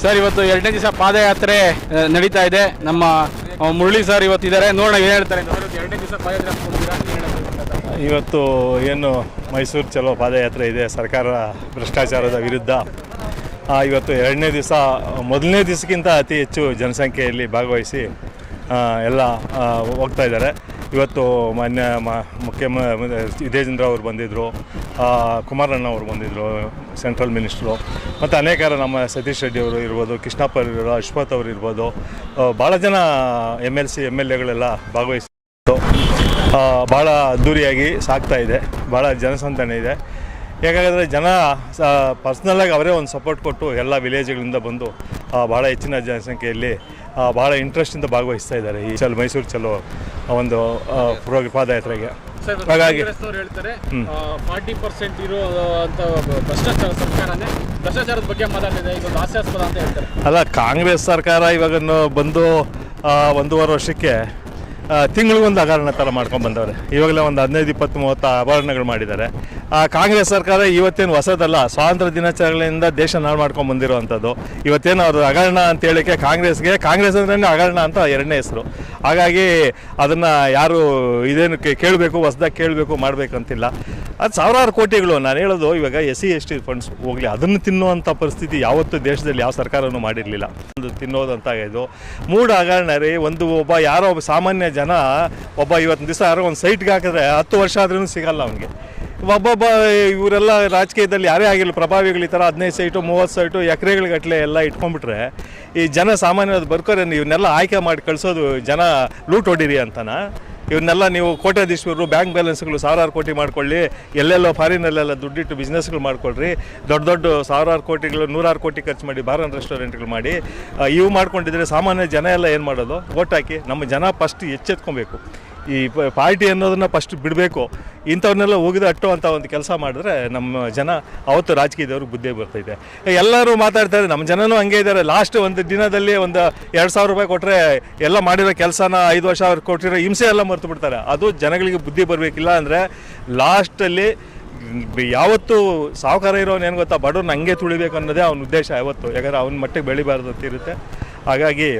Sir, ಇವತ್ತು ಎರಡನೇ ದಿವಸ ಪಾದಯಾತ್ರೆ ನಡೀತಾ ಇದೆ. ನಮ್ಮ ಮುರಳಿ ಸರ್ ಇವತ್ತು ಇದ್ದಾರೆ. ನೋಡೋಣ ಏನು ಹೇಳ್ತಾರೆ. ಇವತ್ತು? ಏನ್ ಮೈಸೂರು ಚಲೋ ಪಾದಯಾತ್ರೆ ಇದೆ, ಸರ್ಕಾರ ಭ್ರಷ್ಟಾಚಾರದ ವಿರುದ್ಧ. ಇವತ್ತು ಎರಡನೇ ದಿವಸ, ಮೊದಲನೇ ದಿವಸಕ್ಕಿಂತ ಅತಿ ಹೆಚ್ಚು ಜನಸಂಖ್ಯೆಯಲ್ಲಿ ಭಾಗವಹಿಸಿ ಎಲ್ಲ ಹೋಗ್ತಾ ಇದ್ದಾರೆ. ಇವತ್ತು ಮಾನ್ಯ ಮುಖ್ಯಮ ವಿಜಯೇಂದ್ರ ಅವರು ಬಂದಿದ್ದರು ಕುಮಾರಣ್ಣ ಅವರು ಬಂದಿದ್ದರು ಸೆಂಟ್ರಲ್ ಮಿನಿಸ್ಟ್ರು ಮತ್ತು ಅನೇಕರು ನಮ್ಮ ಸತೀಶ್ ರೆಡ್ಡಿ ಅವರು ಇರ್ಬೋದು, ಕೃಷ್ಣಪ್ಪ ಅವರು, ಅಶ್ವಥ್ ಅವರು ಇರ್ಬೋದು ಭಾಳ ಜನ M L C M L ಎಗಳೆಲ್ಲ ಭಾಗವಹಿಸಿದ್ದು ಭಾಳ ಅದ್ದೂರಿಯಾಗಿ ಸಾಗ್ತಾ ಇದೆ ಭಾಳ ಜನಸಂದಣಿ ಇದೆ. ಹೇಗಾದರೆ ಜನ ಪರ್ಸ್ನಲ್ಲಾಗಿ ಅವರೇ ಒಂದು ಸಪೋರ್ಟ್ ಕೊಟ್ಟು ಎಲ್ಲ ವಿಲೇಜ್ಗಳಿಂದ ಬಂದು ಭಾಳ ಹೆಚ್ಚಿನ ಜನಸಂಖ್ಯೆಯಲ್ಲಿ ಭಾಳ ಇಂಟ್ರೆಸ್ಟಿಂದ ಭಾಗವಹಿಸ್ತಾ ಇದ್ದಾರೆ. ಈ ಚಲೋ ಮೈಸೂರು ಚಲೋ ಒಂದು ಪಾದಯಾತ್ರೆಗೆ ಹಾಗಾಗಿ ಹೇಳ್ತಾರೆ ಫಾರ್ಟಿ ಪರ್ಸೆಂಟ್ ಇರೋ ಅಂತ ಭ್ರಷ್ಟಾಚಾರ ಸರ್ಕಾರನೇ ಭ್ರಷ್ಟಾಚಾರದ ಬಗ್ಗೆ ಮಾತಾಡ್ತಿದೆ. ಇದೊಂದು ಹಾಸ್ಯಾಸ್ಪದ ಅಂತ ಹೇಳ್ತಾರೆ. ಅಲ್ಲ ಕಾಂಗ್ರೆಸ್ ಸರ್ಕಾರ ಇವಾಗ ಬಂದು ಒಂದೂವರೆ ವರ್ಷಕ್ಕೆ ತಿಂಗಳಿಗೊಂದು ಹಗರಣ ಥರ ಮಾಡ್ಕೊಂಡು ಬಂದವ್ರೆ. ಇವಾಗಲೇ ಒಂದು ಹದಿನೈದು ಇಪ್ಪತ್ತು ಮೂವತ್ತು ಆಭರಣಗಳು ಮಾಡಿದ್ದಾರೆ. ಕಾಂಗ್ರೆಸ್ ಸರ್ಕಾರ ಇವತ್ತೇನು ಹೊಸದಲ್ಲ, ಸ್ವಾತಂತ್ರ್ಯ ದಿನಾಚರಣೆಯಿಂದ ದೇಶ ನಾಳು ಮಾಡ್ಕೊಂಡು ಬಂದಿರುವಂಥದ್ದು. ಇವತ್ತೇನು ಅವ್ರದ್ದು ಹಗರಣ ಅಂತ ಹೇಳಿಕೆ ಕಾಂಗ್ರೆಸ್ಗೆ, ಕಾಂಗ್ರೆಸ್ ಅಂದ್ರೆ ಹಗರಣ ಅಂತ ಎರಡನೇ ಹೆಸರು. ಹಾಗಾಗಿ ಅದನ್ನು ಯಾರು ಇದೇನು ಕೇಳಬೇಕು, ಹೊಸದಾಗಿ ಕೇಳಬೇಕು, ಮಾಡಬೇಕಂತಿಲ್ಲ. ಅದು ಸಾವಿರಾರು ಕೋಟಿಗಳು, ನಾನು ಹೇಳೋದು ಇವಾಗ S C, S T funds ಹೋಗಲಿ, ಅದನ್ನು ತಿನ್ನುವಂಥ ಪರಿಸ್ಥಿತಿ ಯಾವತ್ತೂ ದೇಶದಲ್ಲಿ ಯಾವ ಸರ್ಕಾರನೂ ಮಾಡಿರಲಿಲ್ಲ. ಒಂದು ತಿನ್ನೋದಂತ ಇದು ಮೂಢ ಹಗರಣ ರೀ, ಒಂದು ಒಬ್ಬ ಯಾರೋ ಒಬ್ಬ ಸಾಮಾನ್ಯ ಜನ, ಒಬ್ಬ ಇವತ್ತು ದಿವಸ ಯಾರೋ ಒಂದು ಸೈಟ್ಗೆ ಹಾಕಿದ್ರೆ ಹತ್ತು ವರ್ಷ ಆದ್ರೂ ಸಿಗಲ್ಲ ಅವನಿಗೆ. ಒಬ್ಬೊಬ್ಬ ಇವರೆಲ್ಲ ರಾಜಕೀಯದಲ್ಲಿ ಯಾರೇ ಆಗಿಲ್ಲ ಪ್ರಭಾವಿಗಳು ಈ ಥರ ಹದಿನೈದು ಸೈಟು, ಮೂವತ್ತು ಸೈಟು ಎಕರೆಗಳಿಗಟ್ಟಲೆ ಎಲ್ಲ ಇಟ್ಕೊಂಡ್ಬಿಟ್ರೆ, ಈ ಜನ ಸಾಮಾನ್ಯವಾದ ಬರ್ಕೋರೆ ಇವನ್ನೆಲ್ಲ ಆಯ್ಕೆ ಮಾಡಿ ಕಳಿಸೋದು ಜನ ಲೂಟ್ ಹೊಡೀರಿ ಅಂತನ? ಇವನ್ನೆಲ್ಲ ನೀವು ಕೋಟ್ಯಾಧೀಶ್ವರರು, ಬ್ಯಾಂಕ್ ಬ್ಯಾಲೆನ್ಸ್ಗಳು ಸಾವಿರಾರು ಕೋಟಿ ಮಾಡ್ಕೊಳ್ಳಿ, ಎಲ್ಲೆಲ್ಲೋ ಫಾರಿನಲ್ಲೆಲ್ಲ ದುಡ್ಡಿಟ್ಟು ಬಿಸ್ನೆಸ್ಗಳು ಮಾಡ್ಕೊಳ್ರಿ, ದೊಡ್ಡ ದೊಡ್ಡ ಸಾವಿರಾರು ಕೋಟಿಗಳು, ನೂರಾರು ಕೋಟಿ ಖರ್ಚು ಮಾಡಿ ಬಾರನ್ ರೆಸ್ಟೋರೆಂಟ್ಗಳು ಮಾಡಿ ಇವು ಮಾಡ್ಕೊಂಡಿದ್ರೆ ಸಾಮಾನ್ಯ ಜನ ಎಲ್ಲ ಏನು ಮಾಡೋದು? ಓಟ್ ಹಾಕಿ, ನಮ್ಮ ಜನ ಫಸ್ಟ್ ಎಚ್ಚೆತ್ಕೊಬೇಕು. ಈ ಪಾರ್ಟಿ ಅನ್ನೋದನ್ನ ಫಸ್ಟ್ ಬಿಡಬೇಕು. ಇಂಥವ್ರನ್ನೆಲ್ಲ ಹೋಗಿದ ಅಟ್ಟುವಂಥ ಒಂದು ಕೆಲಸ ಮಾಡಿದ್ರೆ ನಮ್ಮ ಜನ, ಅವತ್ತು ರಾಜಕೀಯದವ್ರಿಗೆ ಬುದ್ಧಿ ಬರ್ತೈತೆ. ಎಲ್ಲರೂ ಮಾತಾಡ್ತಾರೆ ನಮ್ಮ ಜನನೂ ಹಂಗೆ ಇದ್ದಾರೆ. ಲಾಸ್ಟ್ ಒಂದು ದಿನದಲ್ಲಿ ಒಂದು ಎರಡು ಸಾವಿರ ರೂಪಾಯಿ ಕೊಟ್ಟರೆ ಎಲ್ಲ ಮಾಡಿರೋ ಕೆಲಸನ ಐದು ವರ್ಷ ಅವ್ರು ಕೊಟ್ಟಿರೋ ಹಿಂಸೆ ಎಲ್ಲ ಮರೆತು ಬಿಡ್ತಾರೆ. ಅದು ಜನಗಳಿಗೆ ಬುದ್ಧಿ ಬರಬೇಕಿಲ್ಲ ಅಂದರೆ ಲಾಸ್ಟಲ್ಲಿ ಯಾವತ್ತು ಸಾಹುಕಾರ ಇರೋನು ಏನು ಗೊತ್ತಾ? ಬಡವ್ರನ್ನ ಹಂಗೆ ತುಳಿಬೇಕು ಅನ್ನೋದೇ ಅವನ ಉದ್ದೇಶ ಯಾವತ್ತು. ಯಾಕಂದರೆ ಅವನ ಮಟ್ಟಿಗೆ ಬೆಳಿಬಾರ್ದು ಅಂತ ಇರುತ್ತೆ. ಹಾಗಾಗಿ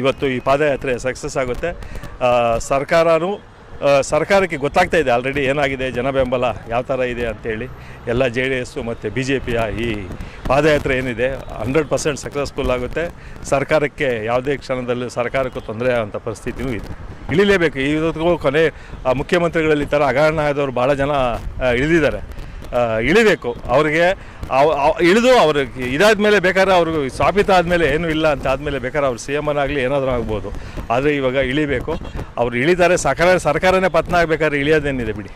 ಇವತ್ತು ಈ ಪಾದಯಾತ್ರೆ ಸಕ್ಸಸ್ ಆಗುತ್ತೆ. ಸರ್ಕಾರನೂ ಸರ್ಕಾರಕ್ಕೆ ಗೊತ್ತಾಗ್ತಾ ಇದೆ ಆಲ್ರೆಡಿ ಏನಾಗಿದೆ, ಜನ ಬೆಂಬಲ ಯಾವ ಥರ ಇದೆ ಅಂತೇಳಿ ಎಲ್ಲ ಜೆ ಡಿ ಎಸ್ಸು ಮತ್ತು ಬಿ ಜೆ ಪಿಯ ಈ ಪಾದಯಾತ್ರೆ ಏನಿದೆ ಹಂಡ್ರೆಡ್ ಪರ್ಸೆಂಟ್ ಸಕ್ಸಸ್ಫುಲ್ ಆಗುತ್ತೆ. ಸರ್ಕಾರಕ್ಕೆ ಯಾವುದೇ ಕ್ಷಣದಲ್ಲೂ ಸರ್ಕಾರಕ್ಕೂ ತೊಂದರೆ ಆಗುವಂಥ ಪರಿಸ್ಥಿತಿಯೂ ಇದೆ. ಇಳಿಲೇಬೇಕು. ಇವತ್ತಿಗೂ ಕೊನೆ ಮುಖ್ಯಮಂತ್ರಿಗಳಲ್ಲಿ ಈ ಥರ ಅಗಾರಣ ಆದವರು ಭಾಳ ಜನ ಇಳಿದಿದ್ದಾರೆ. ಇಳಿಬೇಕು. ಅವ್ರಿಗೆ ಅವ್- ಅವ್- ಇಳಿದು ಅವ್ರಿಗೆ ಇದಾದ ಮೇಲೆ ಬೇಕಾದ್ರೆ ಅವ್ರಿಗೆ ಸ್ಥಾಪಿತ ಆದಮೇಲೆ ಏನೂ ಇಲ್ಲ ಅಂತ ಆದಮೇಲೆ ಬೇಕಾದ್ರೆ ಅವ್ರು ಸಿ ಎಂ ಆಗಲಿ ಏನಾದರೂ ಆಗ್ಬೋದು. ಆದರೆ ಇವಾಗ ಇಳಿಬೇಕು. ಅವ್ರು ಇಳಿತಾರೆ, ಸರ್ಕಾರ, ಸರ್ಕಾರನೇ ಪತ್ನ ಆಗಬೇಕಾದ್ರೆ ಇಳಿಯೋದೇನಿದೆ ಬಿಡಿ.